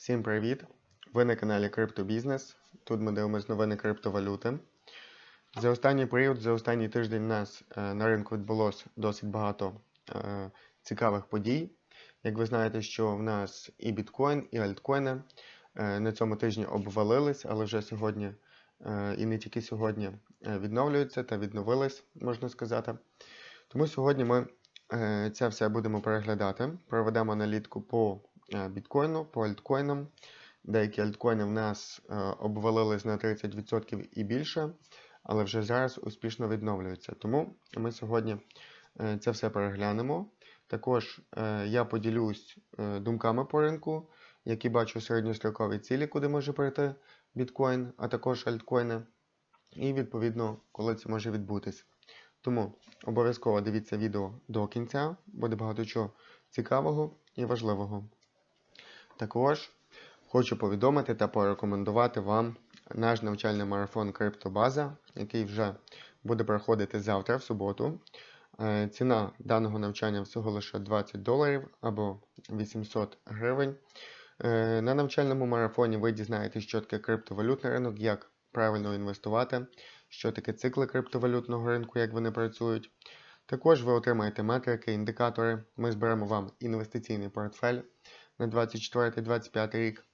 Всім привіт! Ви на каналі Криптобізнес. Тут ми дивимося новини криптовалюти. За останній період, за останній тиждень у нас е, на ринку відбулося досить багато е, цікавих подій. Як ви знаєте, що в нас і біткоін, і альткоїни е, на цьому тижні обвалились, але вже сьогодні, е, і не тільки сьогодні, е, відновлюються та відновились, можна сказати. Тому сьогодні ми е, це все будемо переглядати. Проведемо аналітику по біткоїну, по альткоїнам. Деякі альткоїни в нас е, обвалились на 30% і більше, але вже зараз успішно відновлюються. Тому ми сьогодні е, це все переглянемо. Також е, я поділюсь е, думками по ринку, які бачу середньострокові цілі, куди може перейти біткоін, а також альткоїни. І відповідно, коли це може відбутись. Тому обов'язково дивіться відео до кінця, буде багато чого цікавого і важливого. Також хочу повідомити та порекомендувати вам наш навчальний марафон Криптобаза, який вже буде проходити завтра, в суботу. Е, Ціна даного навчання всього лише 20 доларів або 800 гривень. Е, На навчальному марафоні ви дізнаєтесь, що таке криптовалютний ринок, як правильно інвестувати, що таке цикли криптовалютного ринку, як вони працюють. Також ви отримаєте метрики, індикатори. Ми зберемо вам інвестиційний портфель на 24-25 рік.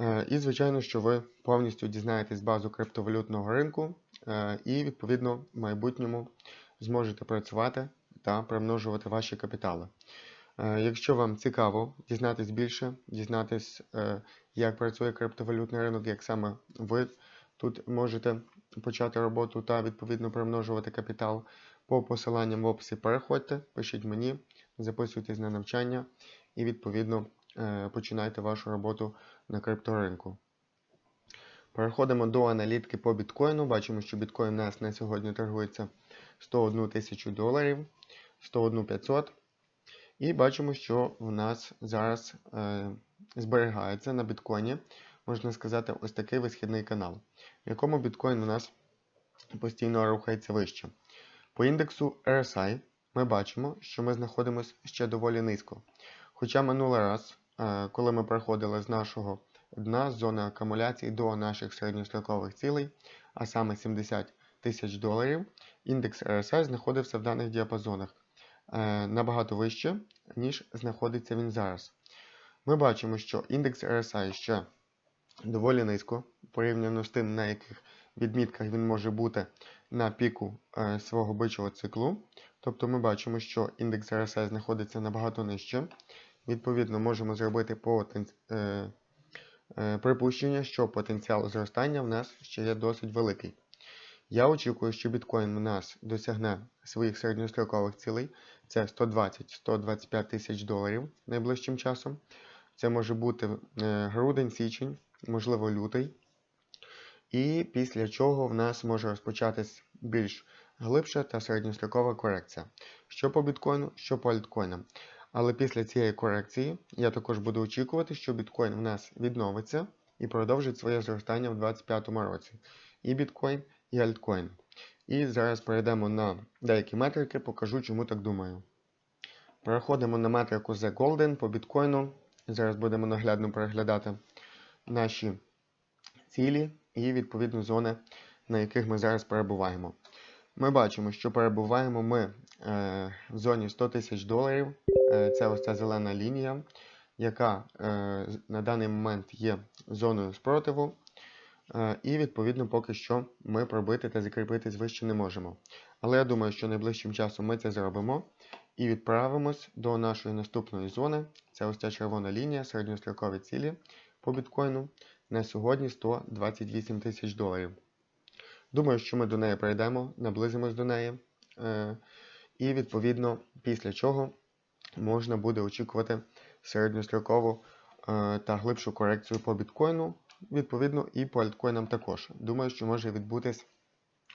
Е, І, звичайно, що ви повністю дізнаєтесь базу криптовалютного ринку е, і, відповідно, в майбутньому зможете працювати та примножувати ваші капітали. Е, Якщо вам цікаво дізнатись більше, дізнатись, як працює криптовалютний ринок, як саме ви тут можете почати роботу та відповідно примножувати капітал, по посиланням в описі переходьте, пишіть мені, записуйтесь на навчання і відповідно починайте вашу роботу на крипторинку. Переходимо до аналітики по біткоїну. Бачимо, що біткоін у нас на сьогодні торгується 101 тисячу доларів, 101 500. І бачимо, що у нас зараз е, зберігається на біткоїні, можна сказати, ось такий висхідний канал, в якому біткоін у нас постійно рухається вище. По індексу RSI ми бачимо, що ми знаходимося ще доволі низько. Хоча минулий раз, е, коли ми проходили з нашого дна з зони акумуляції до наших середньострокових цілей, а саме 70 тисяч доларів, індекс RSI знаходився в даних діапазонах е, набагато вище, ніж знаходиться він зараз. Ми бачимо, що індекс RSI ще доволі низько, порівняно з тим, на яких відмітках він може бути на піку е, свого бичого циклу. Тобто ми бачимо, що індекс RSI знаходиться набагато нижче. Відповідно, можемо зробити потен... е, е, припущення, що потенціал зростання в нас ще є досить великий. Я очікую, що біткоін у нас досягне своїх середньострокових цілей. Це 120-125 тисяч доларів найближчим часом. Це може бути е, грудень, січень, можливо, лютий. І після чого в нас може розпочатись більш глибша та середньострокова корекція. Що по біткоїну, що по альткоїнам. Але після цієї корекції я також буду очікувати, що біткоін в нас відновиться і продовжить своє зростання в 2025 році. І біткоін, і альткоін. І зараз перейдемо на деякі метрики, покажу, чому так думаю. Переходимо на метрику The Golden по біткоїну. Зараз будемо наглядно переглядати наші цілі і відповідно зони, на яких ми зараз перебуваємо. Ми бачимо, що перебуваємо ми е, в зоні 100 тисяч доларів. Е, це ось ця зелена лінія, яка е, на даний момент є зоною спротиву. І відповідно поки що ми пробити та закріпитись вище не можемо. Але я думаю, що найближчим часом ми це зробимо і відправимось до нашої наступної зони. Це ось ця червона лінія, середньострокові цілі по біткоїну. На сьогодні 128 тисяч доларів. Думаю, що ми до неї прийдемо, наблизимось до неї. Е, і відповідно після чого можна буде очікувати середньострокову е, та глибшу корекцію по біткоїну, відповідно, і по альткоїнам також. Думаю, що може відбутись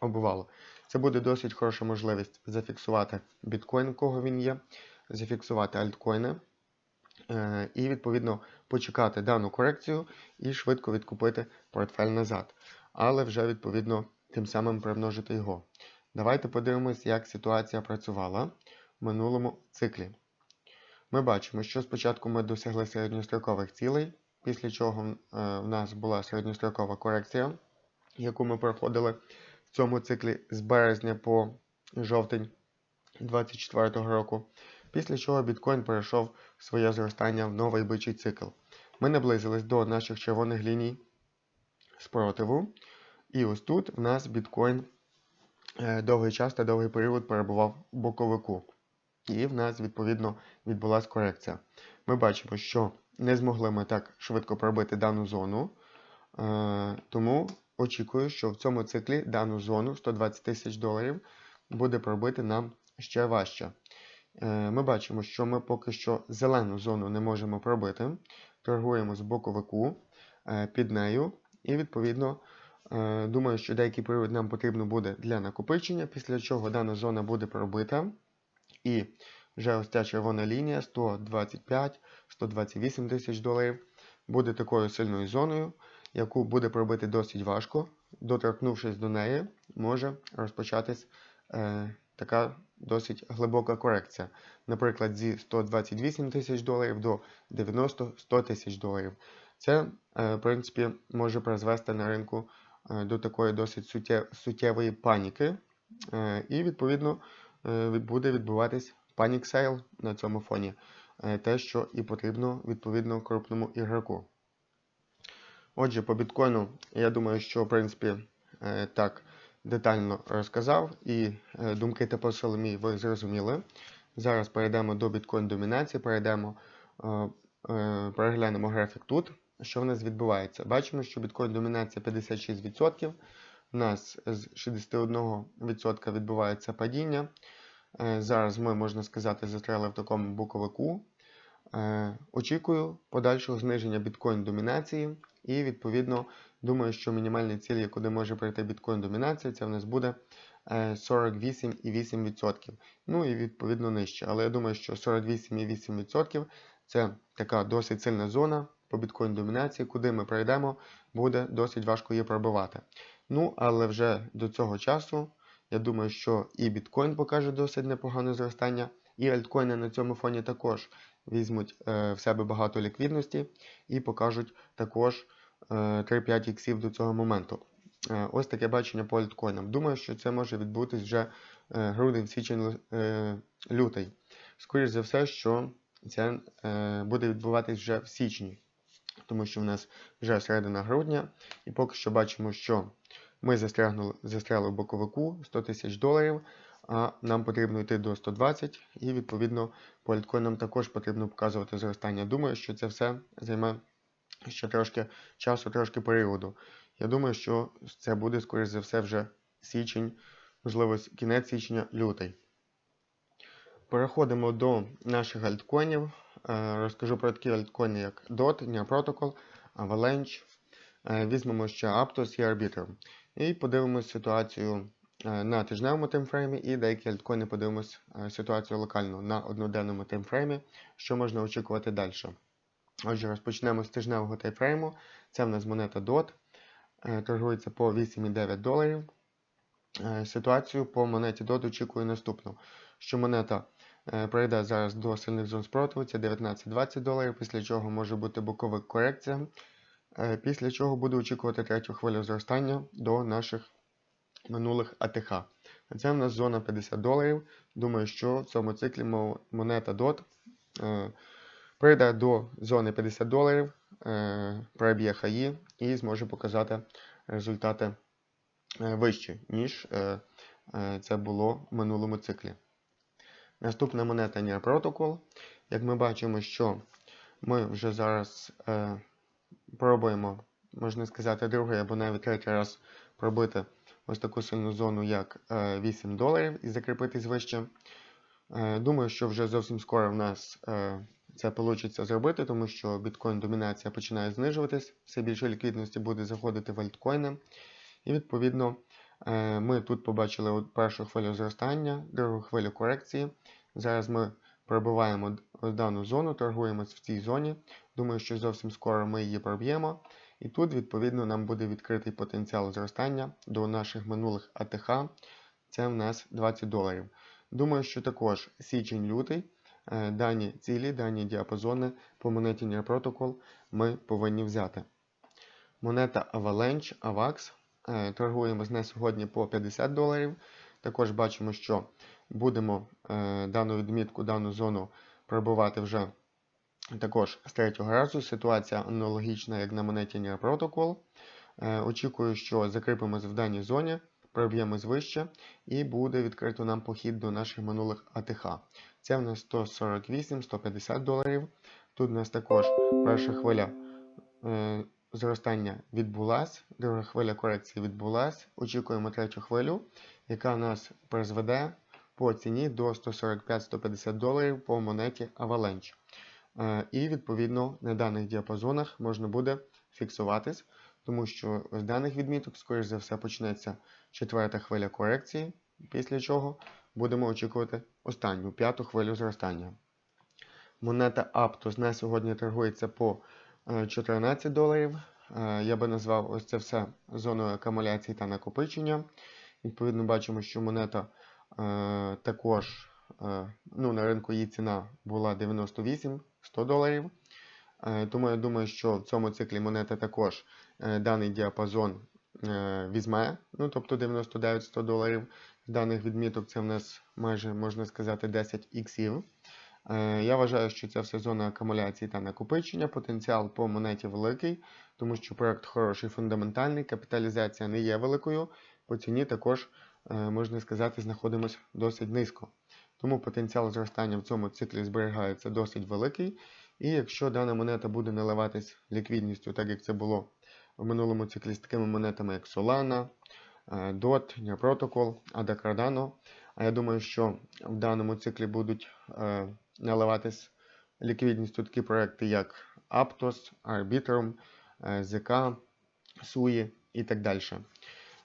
обвал. Це буде досить хороша можливість зафіксувати біткоін, кого він є, зафіксувати альткоїни. Е, І, відповідно, почекати дану корекцію і швидко відкупити портфель назад. Але вже, відповідно, тим самим примножити його. Давайте подивимось, як ситуація працювала в минулому циклі. Ми бачимо, що спочатку ми досягли середньострокових цілей, після чого е, в нас була середньострокова корекція, яку ми проходили в цьому циклі з березня по жовтень 2024 року. Після чого біткоін перейшов своє зростання в новий бичий цикл. Ми наблизились до наших червоних ліній спротиву. І ось тут в нас біткоін е, довгий час та довгий період перебував у боковику. І в нас, відповідно, відбулася корекція. Ми бачимо, що не змогли ми так швидко пробити дану зону. Е, тому очікую, що в цьому циклі дану зону 120 тисяч доларів буде пробити нам ще важче. Е, Ми бачимо, що ми поки що зелену зону не можемо пробити. Торгуємо з боковику під нею. І, відповідно, думаю, що деякий період нам потрібно буде для накопичення, після чого дана зона буде пробита. І вже ось ця червона лінія 125-128 тисяч доларів буде такою сильною зоною, яку буде пробити досить важко. Доторкнувшись до неї, може розпочатись е, така досить глибока корекція. Наприклад, зі 128 тисяч доларів до 90-100 тисяч доларів. Це, е, в принципі, може призвести на ринку е, до такої досить суттєвої паніки. Е, І, відповідно, е, буде відбуватись panic sale на цьому фоні. Е, Те, що і потрібно відповідно крупному ігроку. Отже, по біткоїну, я думаю, що в принципі е, так детально розказав, і е, думки та посили мій ви зрозуміли. Зараз перейдемо до біткоін домінації, перейдемо, е, е, переглянемо графік тут. Що в нас відбувається? Бачимо, що біткоін домінація 56%. У нас з 61% відбувається падіння. Е, Зараз ми, можна сказати, застряли в такому буковику. Е, Очікую подальшого зниження біткоін домінації. І, відповідно, думаю, що мінімальний ціль, куди може прийти біткоін домінація, це в нас буде е, 48,8%. Ну і відповідно нижче. Але я думаю, що 48,8% це така досить сильна зона по біткоін домінації, куди ми прийдемо, буде досить важко її пробивати. Ну, але вже до цього часу, я думаю, що і біткоін покаже досить непогане зростання, і альткоїни на цьому фоні також візьмуть е, в себе багато ліквідності і покажуть також е, 3-5 іксів до цього моменту. Е, ось таке бачення по альткоїнам. Думаю, що це може відбутись вже е, грудень, січень, е, лютий. Скоріше за все, що це е, буде відбуватись вже в січні, тому що в нас вже середина грудня, і поки що бачимо, що ми застряли в боковику 100 тисяч доларів, а нам потрібно йти до 120, і відповідно по альткоїнам також потрібно показувати зростання. Думаю, що це все займе ще трошки часу, трошки періоду. Я думаю, що це буде, скоріш за все, вже січень, можливо, кінець січня, лютий. Переходимо до наших альткоїнів. Е, Розкажу про такі альткоїни, як DOT, Near Protocol, Avalanche. Е, Візьмемо ще Aptos і Arbitrum. І подивимось ситуацію е, на тижневому таймфреймі і деякі альткоїни подивимось ситуацію локально на одноденному таймфреймі, що можна очікувати далі. Отже, розпочнемо з тижневого таймфрейму. Це в нас монета DOT. Торгується по 8,9 доларів. Ситуацію по монеті DOT очікую наступну, що монета пройде зараз до сильних зон спротиву, це 19-20 доларів, після чого може бути боковик корекція, е, після чого буду очікувати третю хвилю зростання до наших минулих АТХ. Це в нас зона 50 доларів. Думаю, що в цьому циклі монета DOT е, прийде до зони 50 доларів, е, проб'є хаї і зможе показати результати е, вищі, ніж е, е, це було в минулому циклі. Наступна монета Near Protocol. Як ми бачимо, що ми вже зараз е, пробуємо, можна сказати, другий або навіть третій раз пробити ось таку сильну зону, як е, 8 доларів і закріпитись вище. Е, думаю, що вже зовсім скоро в нас е, це вийде зробити, тому що біткоін домінація починає знижуватись, все більше ліквідності буде заходити в альткоїни. І відповідно ми тут побачили першу хвилю зростання, другу хвилю корекції. Зараз ми пробиваємо дану зону, торгуємось в цій зоні. Думаю, що зовсім скоро ми її проб'ємо. І тут, відповідно, нам буде відкритий потенціал зростання до наших минулих АТХ. Це в нас 20 доларів. Думаю, що також січень-лютий е, дані цілі, дані діапазони по монеті Near Protocol ми повинні взяти. Монета Avalanche, AVAX. Е, Торгуємо з нею сьогодні по 50 доларів. Також бачимо, що будемо е, дану відмітку, дану зону пробувати вже також з третього разу. Ситуація аналогічна, як на монеті Near Protocol. Очікую, що закріпимось в даній зоні, проб'ємось вище і буде відкрито нам похід до наших минулих АТХ. Це в нас 148-150 доларів. Тут у нас також перша хвиля е, зростання відбулась, друга хвиля корекції відбулась. Очікуємо третю хвилю, яка нас призведе по ціні до 145-150 доларів по монеті Avalanche. Е, І відповідно на даних діапазонах можна буде фіксуватись, тому що з даних відміток, скоріш за все, почнеться четверта хвиля корекції, після чого будемо очікувати останню п'яту хвилю зростання. Монета Aptos на сьогодні торгується по 14 доларів. Е, Я би назвав ось це все зоною акумуляції та накопичення. Відповідно, бачимо, що монета е, також е, ну, на ринку її ціна була 98-100 доларів. Е, Тому я думаю, що в цьому циклі монета також е, даний діапазон е, візьме, ну тобто 99-100 доларів. З даних відміток це в нас майже можна сказати 10 іксів. Е, Я вважаю, що це все зона акумуляції та накопичення. Потенціал по монеті великий, тому що проект хороший, фундаментальний, капіталізація не є великою. По ціні також, е, можна сказати, знаходимося досить низько. Тому потенціал зростання в цьому циклі зберігається досить великий. І якщо дана монета буде наливатись ліквідністю, так як це було в минулому циклі з такими монетами, як Solana, е, DOT, Protocol, ADA Cardano, а я думаю, що в даному циклі будуть наливатись ліквідністю такі проекти, як Aptos, Arbitrum, е, ZK, SUI і так далі.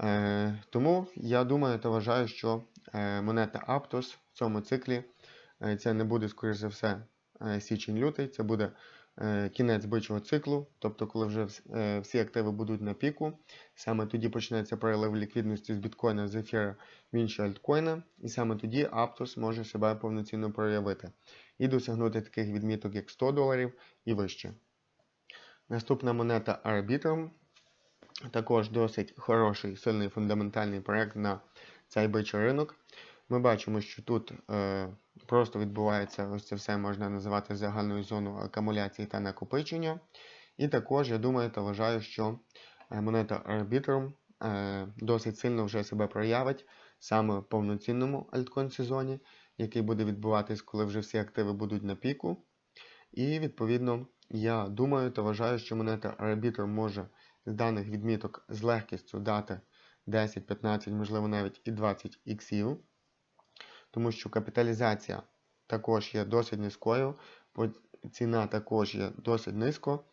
Е, тому я думаю та вважаю, що е, монета Aptos в цьому циклі е, це не буде, скоріш за все, е, січень-лютий, це буде е, кінець бичого циклу, тобто, коли вже е, всі активи будуть на піку, саме тоді почнеться перелив ліквідності з біткоїна з ефіра в інші альткоїни, і саме тоді Aptos може себе повноцінно проявити і досягнути таких відміток, як 100 доларів і вище. Наступна монета Arbitrum. Також досить хороший, сильний фундаментальний проект на цей бичий ринок. Ми бачимо, що тут е, просто відбувається ось це все можна називати загальною зоною акумуляції та накопичення. І також я думаю та вважаю, що е, монета Arbitrum е, досить сильно вже себе проявить саме в повноцінному альткоін сезоні, який буде відбуватись, коли вже всі активи будуть на піку. І відповідно я думаю та вважаю, що монета Arbitrum може з даних відміток з легкістю дати 10, 15, можливо навіть і 20 іксів, тому що капіталізація також є досить низькою, ціна також є досить низько.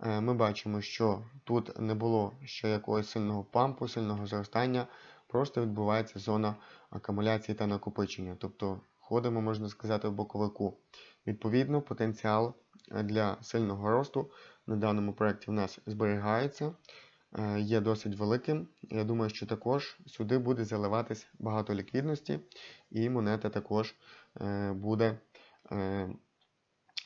Е, Ми бачимо, що тут не було ще якогось сильного пампу, сильного зростання, просто відбувається зона акумуляції та накопичення. Тобто ходимо, можна сказати, в боковику. Відповідно, потенціал е, для сильного росту на даному проєкті в нас зберігається, є досить великим. Я думаю, що також сюди буде заливатись багато ліквідності, і монета також е, буде е,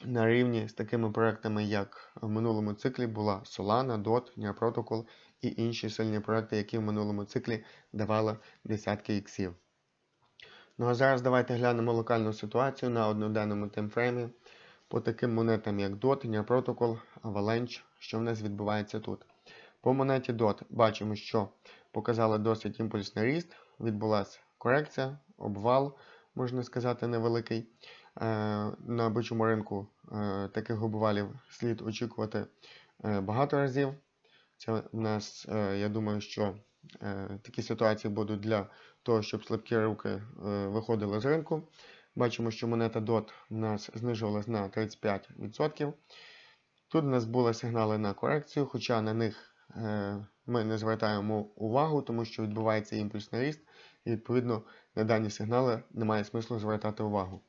на рівні з такими проектами, як в минулому циклі була Solana, DOT, Near Protocol і інші сильні проекти, які в минулому циклі давали десятки іксів. Ну а зараз давайте глянемо локальну ситуацію на одноденному таймфреймі по таким монетам, як DOT, Near Protocol, Avalanche, що в нас відбувається тут. По монеті DOT бачимо, що показали досить імпульсний ріст, відбулася корекція, обвал, можна сказати, невеликий. Е, На бичому ринку е, таких обвалів слід очікувати е, багато разів. Це в нас, я думаю, що такі ситуації будуть для того, щоб слабкі руки виходили з ринку. Бачимо, що монета DOT у нас знижувалась на 35%. Тут у нас були сигнали на корекцію, хоча на них ми не звертаємо увагу, тому що відбувається імпульсний ріст, і відповідно на дані сигнали немає смислу звертати увагу.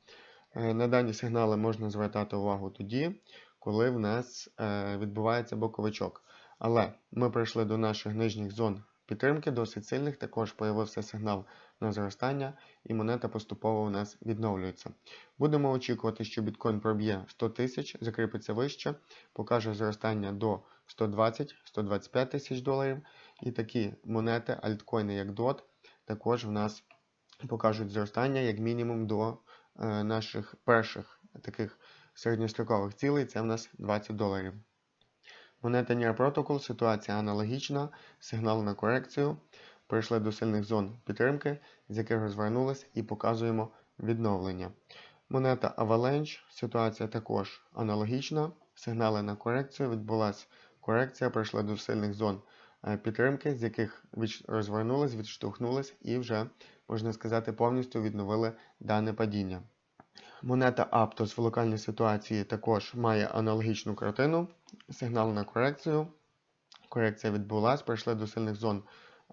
Е, на дані сигнали можна звертати увагу тоді, коли в нас е, відбувається боковичок. Але ми прийшли до наших нижніх зон підтримки, досить сильних. Також появився сигнал на зростання, і монета поступово у нас відновлюється. Будемо очікувати, що біткоін проб'є 100 тисяч, закріпиться вище, покаже зростання до 120-125 тисяч доларів. І такі монети, альткоїни, як DOT, також в нас покажуть зростання як мінімум до е, наших перших таких середньострокових цілей. Це в нас 20 доларів. Монета NIR Protocol, ситуація аналогічна, сигнал на корекцію. Прийшли до сильних зон підтримки, з яких розвернулись і показуємо відновлення. Монета Avalanche, ситуація також аналогічна. Сигнали на корекцію. Відбулася корекція, прийшли до сильних зон е, підтримки, з яких відш- розвернулись, відштовхнулись і вже, можна сказати, повністю відновили дане падіння. Монета Aptos в локальній ситуації також має аналогічну картину. Сигнал на корекцію. Корекція відбулася, прийшли до сильних зон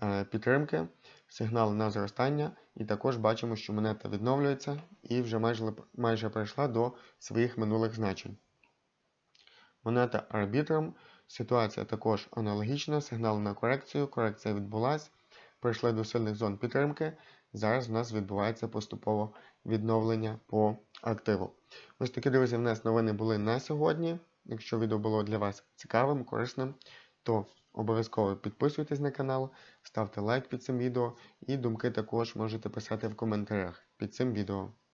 е, підтримки, сигнал на зростання, і також бачимо, що монета відновлюється і вже майже, майже прийшла до своїх минулих значень. Монета Arbitrum. Ситуація також аналогічна. Сигнал на корекцію. Корекція відбулася. Прийшли до сильних зон підтримки. Зараз в нас відбувається поступово відновлення по активу. Ось такі, друзі, в нас новини були на сьогодні. Якщо відео було для вас цікавим, корисним, то обов'язково підписуйтесь на канал, ставте лайк під цим відео і думки також можете писати в коментарях під цим відео.